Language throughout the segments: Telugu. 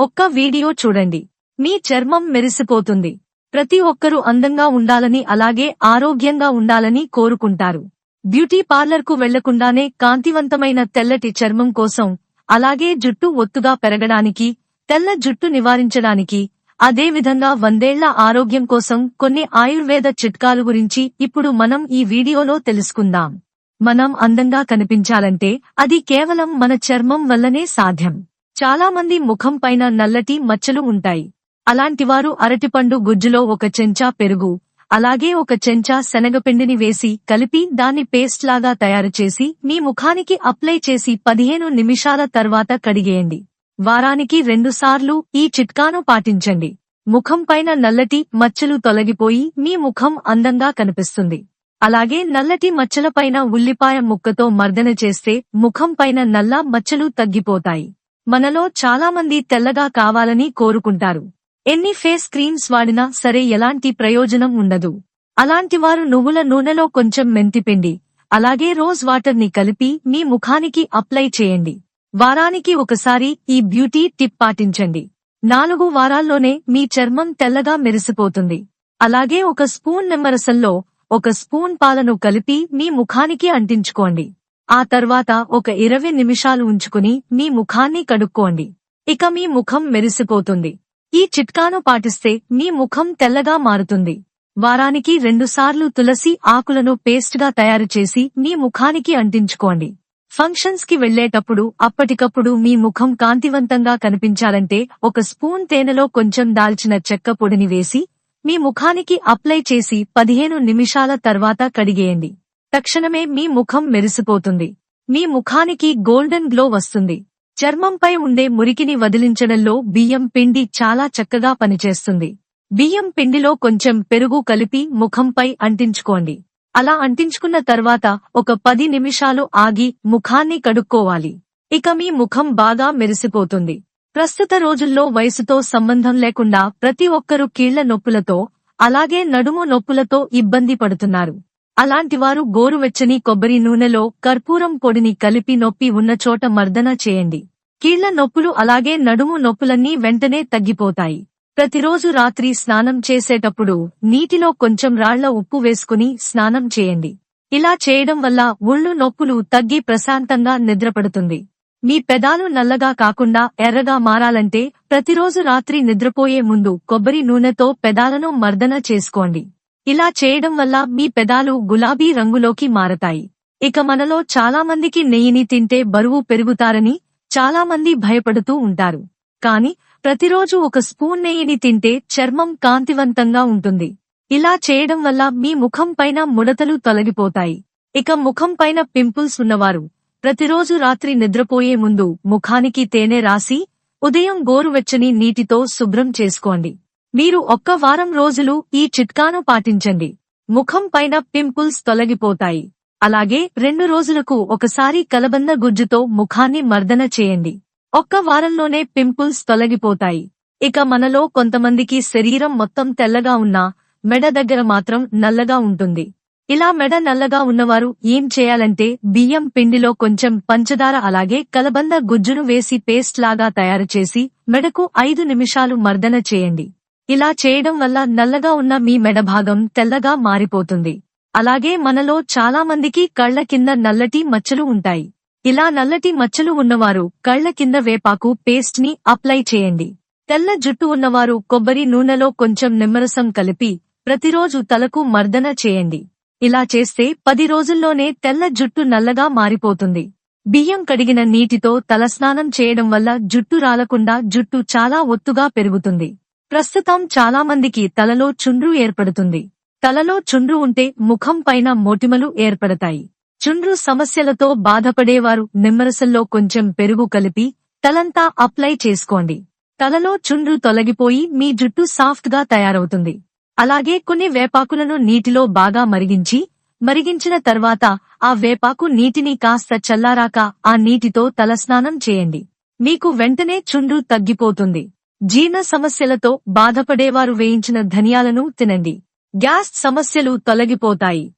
ఒక్క వీడియో చూడండి. మీ చర్మం మెరిసిపోతుంది. ప్రతి ఒక్కరూ అందంగా ఉండాలని అలాగే ఆరోగ్యంగా ఉండాలని కోరుకుంటారు. బ్యూటీ పార్లర్కు వెళ్ళకుండానే కాంతివంతమైన తెల్లటి చర్మం కోసం అలాగే జుట్టు ఒత్తుగా పెరగడానికి తెల్ల జుట్టు నివారించడానికి అదేవిధంగా వందేళ్ళ ఆరోగ్యం కోసం కొన్ని ఆయుర్వేద చిట్కాలు గురించి ఇప్పుడు మనం ఈ వీడియోలో తెలుసుకుందాం. మనం అందంగా కనిపించాలంటే అది కేవలం మన చర్మం వల్లనే సాధ్యం. చాలా మంది ముఖం పైన నల్లటి మచ్చలు ఉంటాయి. అలాంటివారు అరటిపండు గుజ్జులో ఒక చెంచా పెరుగు అలాగే ఒక చెంచా శనగపిండిని వేసి కలిపి దాన్ని పేస్ట్ లాగా తయారు చేసి మీ ముఖానికి అప్లై చేసి పదిహేను నిమిషాల తర్వాత కడిగేయండి. వారానికి రెండుసార్లు ఈ చిట్కాను పాటించండి. ముఖం పైన నల్లటి మచ్చలు తొలగిపోయి మీ ముఖం అందంగా కనిపిస్తుంది. అలాగే నల్లటి మచ్చలపైన ఉల్లిపాయ ముక్కతో మర్దన చేస్తే ముఖం పైన నల్ల మచ్చలు తగ్గిపోతాయి. మనలో చాలా మంది తెల్లగా కావాలని కోరుకుంటారు. ఎన్ని ఫేస్ క్రీమ్స్ వాడినా సరే ఎలాంటి ప్రయోజనం ఉండదు. అలాంటివారు నువ్వుల నూనెలో కొంచెం మెంతిపిండి అలాగే రోజ్ వాటర్ని కలిపి మీ ముఖానికి అప్లై చేయండి. వారానికి ఒకసారి ఈ బ్యూటీ టిప్ పాటించండి. నాలుగు వారాల్లోనే మీ చర్మం తెల్లగా మెరిసిపోతుంది. అలాగే ఒక స్పూన్ నిమ్మరసంలో ఒక స్పూన్ పాలను కలిపి మీ ముఖానికి అంటించుకోండి. ఆ తర్వాత ఒక ఇరవై నిమిషాలు ఉంచుకుని మీ ముఖాన్ని కడుక్కోండి. ఇక మీ ముఖం మెరిసిపోతుంది. ఈ చిట్కాను పాటిస్తే మీ ముఖం తెల్లగా మారుతుంది. వారానికి రెండుసార్లు తులసి ఆకులను పేస్ట్గా తయారు చేసి మీ ముఖానికి అంటించుకోండి. ఫంక్షన్స్కి వెళ్ళేటప్పుడు అప్పటికప్పుడు మీ ముఖం కాంతివంతంగా కనిపించాలంటే ఒక స్పూన్ తేనెలో కొంచెం దాల్చిన చెక్క పొడిని వేసి మీ ముఖానికి అప్లై చేసి పదిహేను నిమిషాల తర్వాత కడిగేయండి. తక్షణమే మీ ముఖం మెరిసిపోతుంది. మీ ముఖానికి గోల్డెన్ గ్లో వస్తుంది. చర్మంపై ఉండే మురికిని వదిలించడంలో బియ్యం పిండి చాలా చక్కగా పనిచేస్తుంది. బియ్యం పిండిలో కొంచెం పెరుగు కలిపి ముఖంపై అంటించుకోండి. అలా అంటించుకున్న తర్వాత ఒక పది నిమిషాలు ఆగి ముఖాన్ని కడుక్కోవాలి. ఇక మీ ముఖం బాగా మెరిసిపోతుంది. ప్రస్తుత రోజుల్లో వయసుతో సంబంధం లేకుండా ప్రతి ఒక్కరూ కీళ్ళ నొప్పులతో అలాగే నడుము నొప్పులతో ఇబ్బంది పడుతున్నారు. అలాంటివారు గోరువెచ్చని కొబ్బరి నూనెలో కర్పూరం పొడిని కలిపి నొప్పి ఉన్న చోట మర్దన చేయండి. కీళ్ళ నొప్పులు అలాగే నడుము నొప్పులన్నీ వెంటనే తగ్గిపోతాయి. ప్రతిరోజు రాత్రి స్నానం చేసేటప్పుడు నీటిలో కొంచెం రాళ్ళ ఉప్పు వేసుకుని స్నానం చేయండి. ఇలా చేయడం వల్ల ఒళ్ళు నొప్పులు తగ్గి ప్రశాంతంగా నిద్రపడుతుంది. మీ పెదాలు నల్లగా కాకుండా ఎర్రగా మారాలంటే ప్రతిరోజు రాత్రి నిద్రపోయే ముందు కొబ్బరి నూనెతో పెదాలను మర్దన చేసుకోండి. ఇలా చేయడం వల్ల మీ పెదాలు గులాబీ రంగులోకి మారతాయి. ఇక మనలో చాలా మందికి నెయ్యిని తింటే బరువు పెరుగుతారని చాలా మంది భయపడుతూ ఉంటారు. కాని ప్రతిరోజు ఒక స్పూన్ నెయ్యిని తింటే చర్మం కాంతివంతంగా ఉంటుంది. ఇలా చేయడం వల్ల మీ ముఖం పైన ముడతలు తొలగిపోతాయి. ఇక ముఖం పైన పింపుల్స్ ఉన్నవారు ప్రతిరోజు రాత్రి నిద్రపోయే ముందు ముఖానికి తేనె రాసి ఉదయం గోరువెచ్చని నీటితో శుభ్రం చేసుకోండి. మీరు ఒక్క వారం రోజులు ఈ చిట్కాను పాటించండి. ముఖం పైన పింపుల్స్ తొలగిపోతాయి. అలాగే రెండు రోజులకు ఒకసారి కలబంద గుజ్జుతో ముఖాన్ని మర్దన చేయండి. ఒక్క వారంలోనే పింపుల్స్ తొలగిపోతాయి. ఇక మనలో కొంతమందికి శరీరం మొత్తం తెల్లగా ఉన్నా మెడ దగ్గర మాత్రం నల్లగా ఉంటుంది. ఇలా మెడ నల్లగా ఉన్నవారు ఏం చేయాలంటే బియ్యం పిండిలో కొంచెం పంచదార అలాగే కలబంద గుజ్జును వేసి పేస్ట్ లాగా తయారు చేసి మెడకు ఐదు నిమిషాలు మర్దన చేయండి. ఇలా చేయడం వల్ల నల్లగా ఉన్న మీ మెడ భాగం తెల్లగా మారిపోతుంది. అలాగే మనలో చాలా మందికి కళ్ళ కింద నల్లటి మచ్చలు ఉంటాయి. ఇలా నల్లటి మచ్చలు ఉన్నవారు కళ్ళ కింద వేపాకు పేస్ట్ని అప్లై చేయండి. తెల్ల జుట్టు ఉన్నవారు కొబ్బరి నూనెలో కొంచెం నిమ్మరసం కలిపి ప్రతిరోజు తలకు మర్దన చేయండి. ఇలా చేస్తే పది రోజుల్లోనే తెల్ల జుట్టు నల్లగా మారిపోతుంది. బియ్యం కడిగిన నీటితో తలస్నానం చేయడం వల్ల జుట్టు రాలకుండా జుట్టు చాలా ఒత్తుగా పెరుగుతుంది. ప్రస్తుతం చాలా మందికి తలలో చుండ్రు ఏర్పడుతుంది. తలలో చుండ్రు ఉంటే ముఖం పైన మోటిమలు ఏర్పడతాయి. చుండ్రు సమస్యలతో బాధపడేవారు నిమ్మరసల్లో కొంచెం పెరుగు కలిపి తలంతా అప్లై చేసుకోండి. తలలో చుండ్రు తొలగిపోయి మీ జుట్టు సాఫ్ట్గా తయారవుతుంది. అలాగే కొన్ని వేపాకులను నీటిలో బాగా మరిగించి మరిగించిన తర్వాత ఆ వేపాకు నీటిని కాస్త చల్లారాక ఆ నీటితో తలస్నానం చేయండి. మీకు వెంటనే చుండ్రు తగ్గిపోతుంది. జీర్ణ సమస్యలతో బాధపడేవారు వేయించిన ధనియాలను తినండి. గ్యాస్ సమస్యలు తొలగిపోతాయి.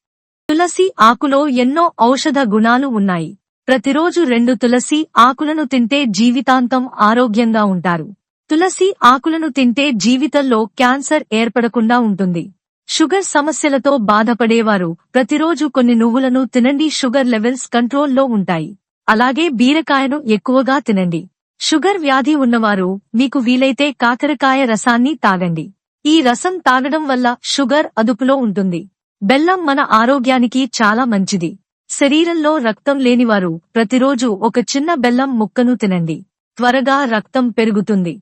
తులసి ఆకులో ఎన్నో ఔషధ గుణాలు ఉన్నాయి. ప్రతిరోజు రెండు తులసి ఆకులను తింటే జీవితాంతం ఆరోగ్యంగా ఉంటారు. తులసి ఆకులను తింటే జీవితంలో క్యాన్సర్ ఏర్పడకుండా ఉంటుంది. షుగర్ సమస్యలతో బాధపడేవారు ప్రతిరోజు కొన్ని నువ్వులను తినండి. షుగర్ లెవెల్స్ కంట్రోల్లో ఉంటాయి. అలాగే బీరకాయను ఎక్కువగా తినండి. షుగర్ వ్యాధి ఉన్నవారు మీకు వీలైతే కాకరకాయ రసాన్ని తాగండి. ఈ రసం తాగడం వల్ల షుగర్ అదుపులో ఉంటుంది. బెల్లం మన ఆరోగ్యానికి చాలా మంచిది. శరీరంలో రక్తం లేనివారు ప్రతిరోజు ఒక చిన్న బెల్లం ముక్కను తినండి. త్వరగా రక్తం పెరుగుతుంది.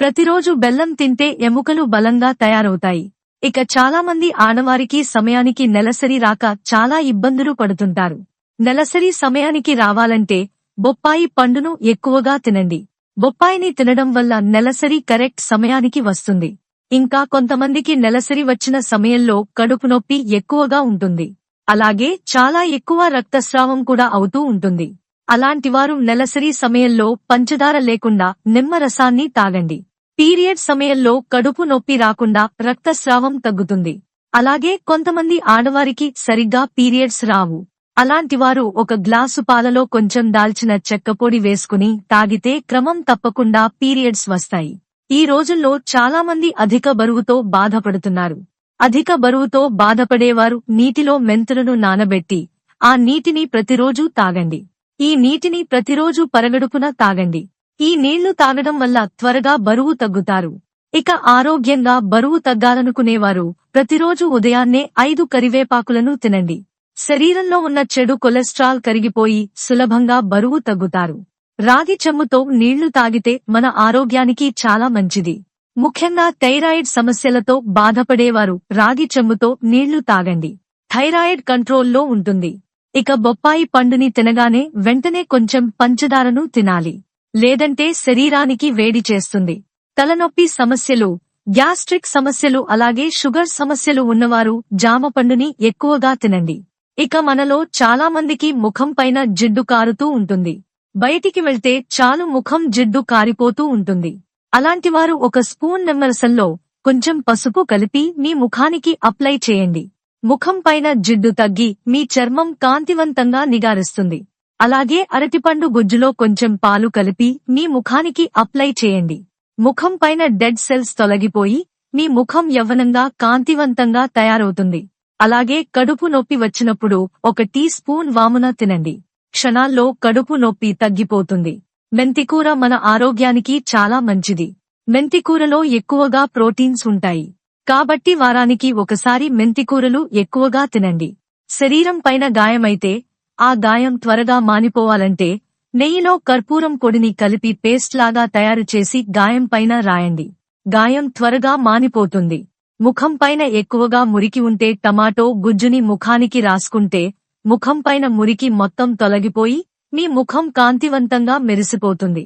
ప్రతిరోజు బెల్లం తింటే ఎముకలు బలంగా తయారవుతాయి. ఇక చాలా మంది ఆడవారికి సమయానికి నెలసరి రాక చాలా ఇబ్బందులు పడుతుంటారు. నెలసరి సమయానికి రావాలంటే బొప్పాయి పండును ఎక్కువగా తినండి. బొప్పాయిని తినడం వల్ల నెలసరి కరెక్ట్ సమయానికి వస్తుంది. ఇంకా కొంతమందికి నెలసరి వచ్చిన సమయంలో కడుపు నొప్పి ఎక్కువగా ఉంటుంది. అలాగే చాలా ఎక్కువ రక్తస్రావం కూడా అవుతూ ఉంటుంది. అలాంటివారు నెలసరి సమయంలో పంచదార లేకుండా నిమ్మరసాన్ని తాగండి. పీరియడ్ సమయంలో కడుపు నొప్పి రాకుండా రక్తస్రావం తగ్గుతుంది. అలాగే కొంతమంది ఆడవారికి సరిగ్గా పీరియడ్స్ రావు. అలాంటివారు ఒక గ్లాసు పాలలో కొంచెం దాల్చిన చెక్కపొడి వేసుకుని తాగితే క్రమం తప్పకుండా పీరియడ్స్ వస్తాయి. ఈ రోజుల్లో చాలా మంది అధిక బరువుతో బాధపడుతున్నారు. అధిక బరువుతో బాధపడేవారు నీటిలో మెంతులను నానబెట్టి ఆ నీటిని ప్రతిరోజూ తాగండి. ఈ నీటిని ప్రతిరోజూ పరగడుపున తాగండి. ఈ నీళ్ళు తాగడం వల్ల త్వరగా బరువు తగ్గుతారు. ఇక ఆరోగ్యంగా బరువు తగ్గాలనుకునేవారు ప్రతిరోజు ఉదయాన్నే ఐదు కరివేపాకులను తినండి. శరీరంలో ఉన్న చెడు కొలెస్ట్రాల్ కరిగిపోయి సులభంగా బరువు తగ్గుతారు. రాగి చెమ్ముతో నీళ్ళు తాగితే మన ఆరోగ్యానికి చాలా మంచిది. ముఖ్యంగా థైరాయిడ్ సమస్యలతో బాధపడేవారు రాగి చెమ్ముతో నీళ్ళు తాగండి. థైరాయిడ్ కంట్రోల్లో ఉంటుంది. ఇక బొప్పాయి పండుని తినగానే వెంటనే కొంచెం పంచదారను తినాలి. లేదంటే శరీరానికి వేడి చేస్తుంది. తలనొప్పి సమస్యలు గ్యాస్ట్రిక్ సమస్యలు అలాగే షుగర్ సమస్యలు ఉన్నవారు జామ పండుని ఎక్కువగా తినండి. ఇక మనలో చాలా మందికి ముఖం పైన జిడ్డు కారుతూ ఉంటుంది. బయటికి వెళ్తే చాలు ముఖం జిడ్డు కారిపోతూ ఉంటుంది. అలాంటివారు ఒక స్పూన్ నిమ్మరసంలో కొంచెం పసుపు కలిపి మీ ముఖానికి అప్లై చేయండి. ముఖం పైన జిడ్డు తగ్గి మీ చర్మం కాంతివంతంగా నిగారిస్తుంది. అలాగే అరటిపండు గుజ్జులో కొంచెం పాలు కలిపి మీ ముఖానికి అప్లై చేయండి. ముఖం పైన డెడ్ సెల్స్ తొలగిపోయి మీ ముఖం యవ్వనంగా కాంతివంతంగా తయారవుతుంది. అలాగే కడుపు నొప్పి వచ్చినప్పుడు ఒక టీ స్పూన్ వామున తినండి. క్షణాల్లో కడుపు నొప్పి తగ్గిపోతుంది. మెంతికూర మన ఆరోగ్యానికి చాలా మంచిది. మెంతికూరలో ఎక్కువగా ప్రోటీన్స్ ఉంటాయి. కాబట్టి వారానికి ఒకసారి మెంతికూరలు ఎక్కువగా తినండి. శరీరం పైన గాయమైతే ఆ గాయం త్వరగా మానిపోవాలంటే నెయ్యిలో కర్పూరం పొడిని కలిపి పేస్ట్ లాగా తయారు చేసి గాయం పైన రాయండి. గాయం త్వరగా మానిపోతుంది. ముఖం పైన ఎక్కువగా మురికి ఉంటే టమాటో గుజ్జుని ముఖానికి రాసుకుంటే ముఖం పైన మురికి మొత్తం తొలగిపోయి మీ ముఖం కాంతివంతంగా మెరిసిపోతుంది.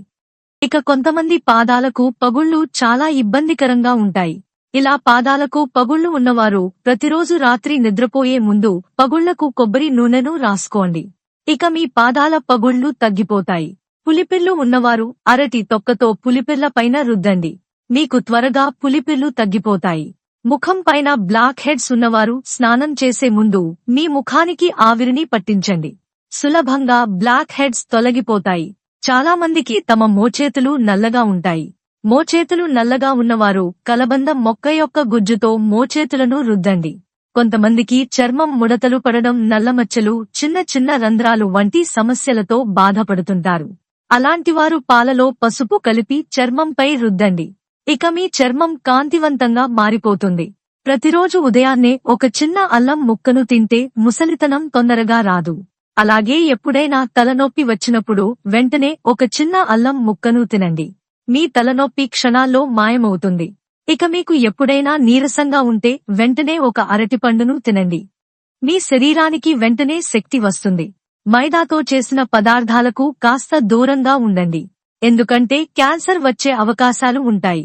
ఇక కొంతమంది పాదాలకు పగుళ్ళు చాలా ఇబ్బందికరంగా ఉంటాయి. ఇలా పాదాలకు పగుళ్ళు ఉన్నవారు ప్రతిరోజు రాత్రి నిద్రపోయే ముందు పగుళ్ళకు కొబ్బరి నూనెను రాసుకోండి. ఇక మీ పాదాల పగుళ్ళు తగ్గిపోతాయి. పులిపిల్లు ఉన్నవారు అరటి తొక్కతో పులిపిల్ల పైన రుద్దండి. మీకు త్వరగా పులిపిల్లు తగ్గిపోతాయి. ముఖం పైన బ్లాక్ హెడ్స్ ఉన్నవారు స్నానం చేసే ముందు మీ ముఖానికి ఆవిరిని పట్టించండి. సులభంగా బ్లాక్ హెడ్స్ తొలగిపోతాయి. చాలా మందికి తమ మోచేతులు నల్లగా ఉంటాయి. మోచేతులు నల్లగా ఉన్నవారు కలబందం మొక్క యొక్క గుజ్జుతో మోచేతులను రుద్దండి. కొంతమందికి చర్మం ముడతలు పడడం నల్లమచ్చలు చిన్న చిన్న రంధ్రాలు వంటి సమస్యలతో బాధపడుతుంటారు. అలాంటివారు పాలలో పసుపు కలిపి చర్మంపై రుద్దండి. ఇక మీ చర్మం కాంతివంతంగా మారిపోతుంది. ప్రతిరోజు ఉదయాన్నే ఒక చిన్న అల్లం ముక్కను తింటే ముసలితనం తొందరగా రాదు. అలాగే ఎప్పుడైనా తలనొప్పి వచ్చినప్పుడు వెంటనే ఒక చిన్న అల్లం ముక్కను తినండి. మీ తలనొప్పి క్షణాల్లో మాయమవుతుంది. ఇక మీకు ఎప్పుడైనా నీరసంగా ఉంటే వెంటనే ఒక అరటిపండును తినండి. మీ శరీరానికి వెంటనే శక్తి వస్తుంది. మైదాతో చేసిన పదార్థాలకు కాస్త దూరంగా ఉండండి. ఎందుకంటే క్యాన్సర్ వచ్చే అవకాశాలు ఉంటాయి.